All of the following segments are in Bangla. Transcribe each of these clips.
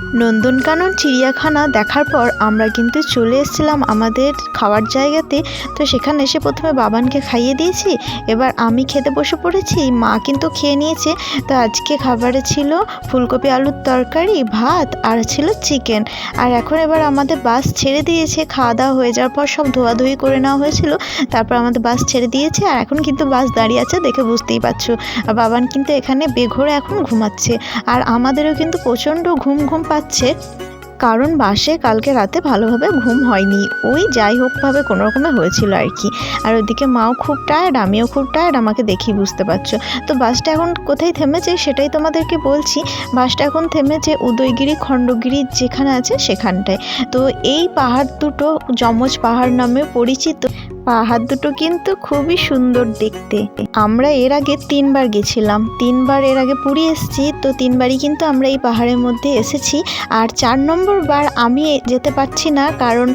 নন্দনকানন, চিড়িয়াখানা দেখার পর আমরা কিন্তু চলে এসেছিলাম আমাদের খাওয়ার জায়গাতে। তো সেখানে এসে প্রথমে বাবানকে খাইয়ে দিয়েছি। এবার আমি খেতে বসে পড়েছি, মা কিন্তু খেয়ে নিয়েছে। তো আজকে খাবারে ছিল ফুলকপি আলুর তরকারি, ভাত আর ছিল চিকেন। আর এখন এবার আমাদের বাস ছেড়ে দিয়েছে। খাওয়া দাওয়া হয়ে যাওয়ার পর সব ধোয়াধুয়ি করে নেওয়া হয়েছিল। তারপর আমাদের বাস ছেড়ে দিয়েছে আর এখন কিন্তু বাস দাঁড়িয়ে আছে দেখে বুঝতেই পারছ। আর বাবান কিন্তু এখানে বেঘোরে এখন ঘুমাচ্ছে। আর আমাদেরও কিন্তু প্রচণ্ড ঘুম ঘুম পাচ্ছে। কারণ বাসে কালকে রাতে ভালোভাবে ঘুম হয়নি। ওই যাই হোকভাবে কোনো রকমে হয়েছিল আর কি। আর ওদিকে মাও খুব টায়ার্ড আমিও খুব টায়ার্ড আমাকে দেখি বুঝতে পারছ। তো বাসটা এখন কোথায় থেমেছে সেটাই তোমাদেরকে বলছি। বাসটা এখন থেমেছে উদয়গিরি, খণ্ডগিরি যেখানে আছে সেখানটায়। তো এই পাহাড় দুটো যমজ পাহাড় নামে পরিচিত। পাহাড় দুটো কিন্তু খুবই সুন্দর দেখতে। আমরা এর আগে তিনবার গেছিলাম। তিনবার এর আগে পুরী এসেছি, তো তিনবারই কিন্তু আমরা এই পাহাড়ের মধ্যে এসেছি। আর চার নম্বর বার আমি যেতে পারছি না, কারণ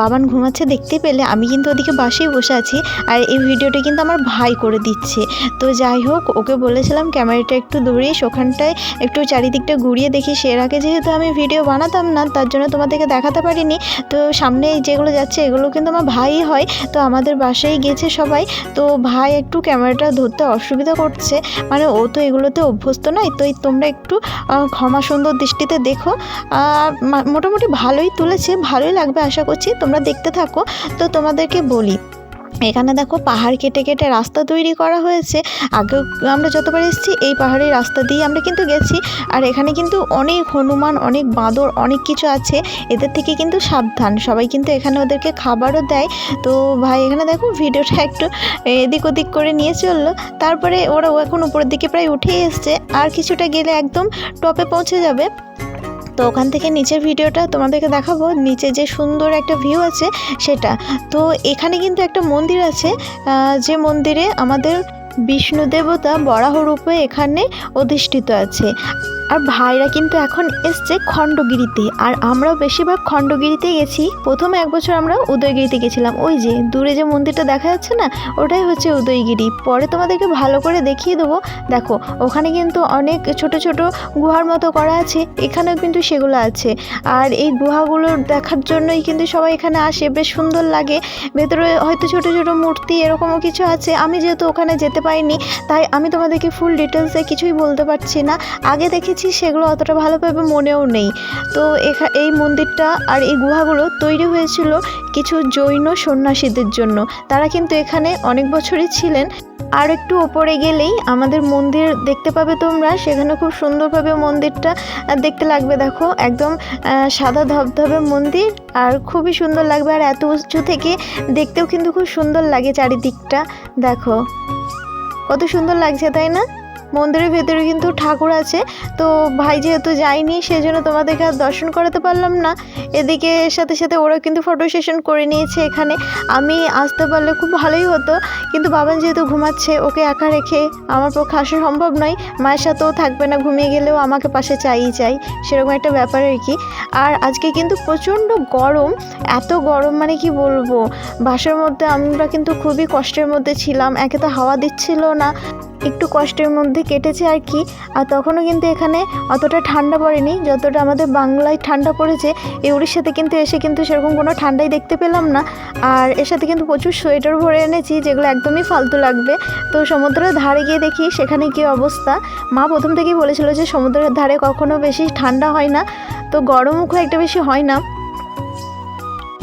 বাবান ঘুমাচ্ছে দেখতে পেলে আমি কিন্তু ওদিকে বাসেই বসে আছি। আর এই ভিডিওটা কিন্তু আমার ভাই করে দিচ্ছে। তো যাই হোক, ওকে বলেছিলাম ক্যামেরাটা একটু দৌড়িয়ে ওখানটায় একটু চারিদিকটা ঘুরিয়ে দেখি সে এর আগে যেহেতু আমি ভিডিও বানাতাম না, তার জন্য তোমাদেরকে দেখাতে পারিনি। তো সামনে যেগুলো যাচ্ছে, এগুলো কিন্তু আমার ভাই হয়। তো আমাদের বাসায় গেছে সবাই, তো ভাই একটু ক্যামেরাটা ধরতে অসুবিধা করছে। মানে ও তো এগুলোতে অভ্যস্ত নয়, তো তোমরা একটু ক্ষমা সুন্দর দৃষ্টিতে দেখো। মোটামুটি ভালোই তুলেছে, ভালোই লাগবে আশা করছি, তোমরা দেখতে থাকো। তো তোমাদেরকে বলি এখানে দেখো পাহাড় কেটে কেটে রাস্তা তৈরি করা হয়েছে। আগেও আমরা যতবার এসেছি, এই পাহাড়ি রাস্তা দিয়ে আমরা কিন্তু গেছি। আর এখানে কিন্তু অনেক হনুমান, অনেক বাঁদর, অনেক কিছু আছে। এদের থেকে কিন্তু সাবধান। সবাই কিন্তু এখানে ওদেরকে খাবারও দেয়। তো ভাই, এখানে দেখো ভিডিওটা একটু এদিক ওদিক করে নিয়ে চলল। তারপরে ওরা এখন উপরের দিকে প্রায় উঠেই এসছে। আর কিছুটা গেলে একদম টপে পৌঁছে যাবে। তো ওখান থেকে নিচের ভিডিওটা তোমাদেরকে দেখাবো। নিচে যে সুন্দর একটা ভিউ আছে সেটা। তো এখানে কিন্তু একটা মন্দির আছে যে মন্দিরে আমাদের বিষ্ণু দেবতা বরাহ রূপে এখানে অধিষ্ঠিত আছে। আর ভাইরা কিন্তু এখন এসছে খণ্ডগিরিতে, আর আমরাও বেশিরভাগ খণ্ডগিরিতে গেছি। প্রথমে এক বছর আমরা উদয়গিরিতে গেছিলাম। ওই যে, দূরে যে মন্দিরটা দেখা যাচ্ছে না, ওটাই হচ্ছে উদয়গিরি। পরে তোমাদেরকে ভালো করে দেখিয়ে দেবো। দেখো, ওখানে কিন্তু অনেক ছোট ছোট গুহার মতো করা আছে, এখানেও কিন্তু সেগুলো আছে। আর এই গুহাগুলো দেখার জন্যই কিন্তু সবাই এখানে আসে, বেশ সুন্দর লাগে। ভেতরে হয়তো ছোট ছোট মূর্তি এরকমও কিছু আছে। আমি যেহেতু ওখানে যেতে পারিনি, তাই আমি তোমাদেরকে ফুল ডিটেলসে কিছুই বলতে পারছি না। আগে দেখেছি সেগুলো অতটা ভালোভাবে মনেও নেই। তো এখা, এই মন্দিরটা আর এই গুহাগুলো তৈরি হয়েছিল কিছু জৈন সন্ন্যাসীদের জন্য। তারা কিন্তু এখানে অনেক বছরই ছিলেন। আর একটু ওপরে গেলেই আমাদের মন্দির দেখতে পাবে তোমরা। সেখানে খুব সুন্দরভাবে মন্দিরটা দেখতে লাগবে। দেখো, একদম সাদা ধবধবে মন্দির। আর খুবই সুন্দর লাগবে। আর এত উঁচু থেকে দেখতেও কিন্তু খুব সুন্দর লাগে চারিদিকটা। দেখো, কত সুন্দর লাগছে, তাই না? মন্দিরের ভেতরে কিন্তু ঠাকুর আছে। তো ভাই যেহেতু যায়নি সেই জন্য তোমাদেরকে আর দর্শন করাতে পারলাম না। এদিকে সাথে সাথে ওরা কিন্তু ফটো সেশন করে নিয়েছে এখানে। আমি আসতে পারলে খুব ভালোই হতো। কিন্তু বাবান যেহেতু ঘুমাচ্ছে, ওকে একা রেখে আমার পক্ষে আসা সম্ভব নয়। মায়ের সাথেও থাকবে না, ঘুমিয়ে গেলেও আমাকে পাশে চাইই চাই। সেরকম একটা ব্যাপার আর কি। আর আজকে কিন্তু প্রচণ্ড গরম, এত গরম মানে কি বলব? বাসার মধ্যে আমরা কিন্তু খুবই কষ্টের মধ্যে ছিলাম, একে তো হাওয়া দিচ্ছিল না। একটু কষ্টের মধ্যে কেটেছে আর কি। আর তখনও কিন্তু এখানে অতটা ঠান্ডা পড়েনি। যতটা আমাদের বাংলায় ঠান্ডা পড়েছে, এই উড়িষ্যাতে কিন্তু এসে কিন্তু সেরকম কোনো ঠান্ডাই দেখতে পেলাম না। আর এর সাথে কিন্তু প্রচুর সোয়েটার ভরে এনেছি, যেগুলো একদমই ফালতু লাগবে। তো সমুদ্রের ধারে গিয়ে দেখি সেখানে কী অবস্থা। মা প্রথম থেকেই বলেছিল যে সমুদ্রের ধারে কখনো বেশি ঠান্ডা হয় না। তো গরমও খুব একটা বেশি হয় না।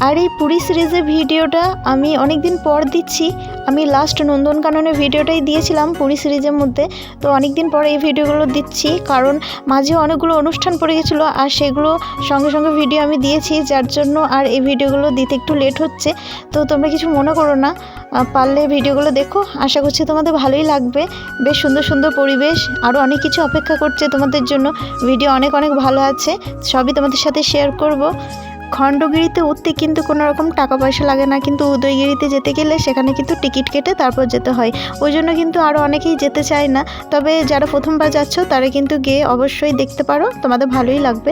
আর এই পুরী সিরিজের ভিডিওটা আমি অনেক দিন পর দিচ্ছি। আমি লাস্ট নন্দনকাননের ভিডিওটাই দিয়েছিলাম পুরী সিরিজের মধ্যে। তো অনেক দিন পরে এই ভিডিওগুলো দিচ্ছি, কারণ মাঝে অনেকগুলো অনুষ্ঠান পড়ে গেছিল আর সেগুলো সঙ্গে সঙ্গে ভিডিও আমি দিয়েছি, যার জন্য আর এই ভিডিওগুলো দিতে একটু লেট হচ্ছে। তো তোমরা কিছু মনে করো না পারলে ভিডিওগুলো দেখো। আশা করছি তোমাদের ভালোই লাগবে। বেশ সুন্দর সুন্দর পরিবেশ আরও অনেক কিছু অপেক্ষা করছে তোমাদের জন্য। ভিডিও অনেক অনেক ভালো আছে, সবই তোমাদের সাথে শেয়ার করব। খণ্ডগিরিতে উঠতে কিন্তু কোনো রকম টাকা পয়সা লাগে না। কিন্তু উদয়গিরিতে যেতে গেলে সেখানে কিন্তু টিকিট কেটে তারপর যেতে হয়। ওই জন্য কিন্তু আরও অনেকেই যেতে চায় না। তবে যারা প্রথমবার যাচ্ছ, তারা কিন্তু গিয়ে অবশ্যই দেখতে পারো। তোমাদের ভালোই লাগবে।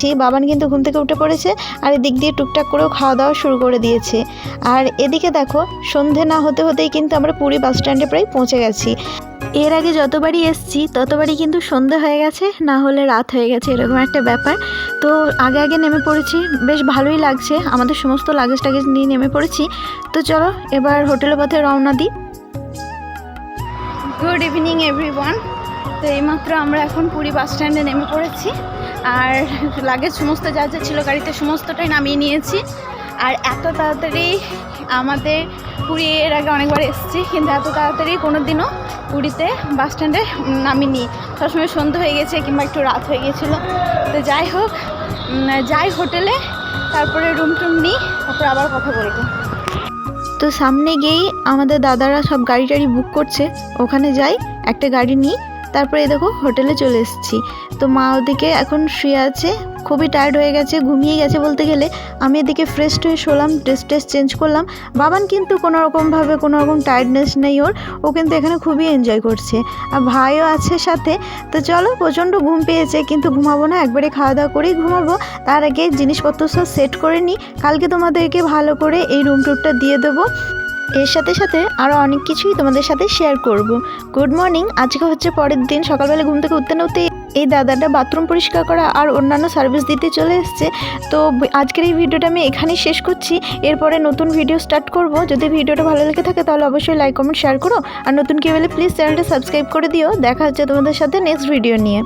জি বাবান কিন্তু ঘুম থেকে উঠে পড়েছে আর এদিক দিয়ে টুকটাক করেও খাওয়া দাওয়া শুরু করে দিয়েছে। আর এদিকে দেখো, সন্ধে না হতে হতেই কিন্তু আমরা পুরী বাস স্ট্যান্ডে প্রায় পৌঁছে গেছি। এর আগে যতবারই এসছি, ততবারই কিন্তু সন্ধে হয়ে গেছে, না হলে রাত হয়ে গেছে, এরকম একটা ব্যাপার। তো আগে আগে নেমে পড়েছি, বেশ ভালোই লাগছে, আমাদের সমস্ত লাগেজ টাগেজ নিয়ে নেমে পড়েছি। তো চলো, এবার হোটেলের পথে রওনা দিই। গুড ইভিনিং এভরিওয়ান তো এইমাত্র আমরা এখন পুরী বাস স্ট্যান্ডে নেমে পড়েছি, আর লাগেজ সমস্ত যা যা ছিল গাড়িতে সমস্তটাই নামিয়ে নিয়েছি। আর এত তাড়াতাড়ি আমাদের পুরী এর আগে অনেকবার এসেছি, কিন্তু এত তাড়াতাড়ি কোনো দিনও পুরীতে বাস স্ট্যান্ডে নামিনি। সবসময় সন্ধ্যে হয়ে গেছে কিংবা একটু রাত হয়ে গিয়েছিল তো যাই হোক যাই হোটেলে, তারপরে রুম টুম নিই, তারপর আবার কথা বলব। তো সামনে গিয়েই আমাদের দাদারা সব গাড়ি টাড়ি বুক করছে। ওখানে যাই, একটা গাড়ি নিই তারপরে এই দেখো, হোটেলে চলে এসেছি। তো মা ওদিকে এখন শুয়ে আছে, খুবই টায়ার্ড হয়ে গেছে ঘুমিয়ে গেছে বলতে গেলে। আমি এদিকে ফ্রেশ হয়ে শোলাম ড্রেস ট্রেস চেঞ্জ করলাম। বাবান কিন্তু কোনো রকমভাবে কোনো রকম টায়ার্ডনেস নেই ওর, ও কিন্তু এখানে খুবই এনজয় করছে। আর ভাইও আছে সাথে, তো চলো প্রচণ্ড ঘুম পেয়েছে, কিন্তু ঘুমাবো না, একবারে খাওয়া দাওয়া করেই ঘুমাবো। তার আগে জিনিসপত্র সব সেট করে নিই, কালকে তোমাদেরকে ভালো করে এই রুম টুরটা দিয়ে দেবো। এর সাথে সাথে আরও অনেক কিছুই তোমাদের সাথে শেয়ার করব। গুড মর্নিং আজকে হচ্ছে পরের দিন, সকালবেলা ঘুম থেকে উঠতে না উঠতে এই দাদাটা বাথরুম পরিষ্কার করা আর অন্যান্য সার্ভিস দিতে চলে এসছে। তো আজকের এই ভিডিওটা আমি এখানেই শেষ করছি। এরপরে নতুন ভিডিও স্টার্ট করব। যদি ভিডিওটা ভালো লেগে থাকে তাহলে অবশ্যই লাইক কমেন্ট শেয়ার করো। আর নতুন কেউ হলে প্লিজ চ্যানেলটা সাবস্ক্রাইব করে দিও। দেখা হচ্ছে তোমাদের সাথে নেক্সট ভিডিও নিয়ে।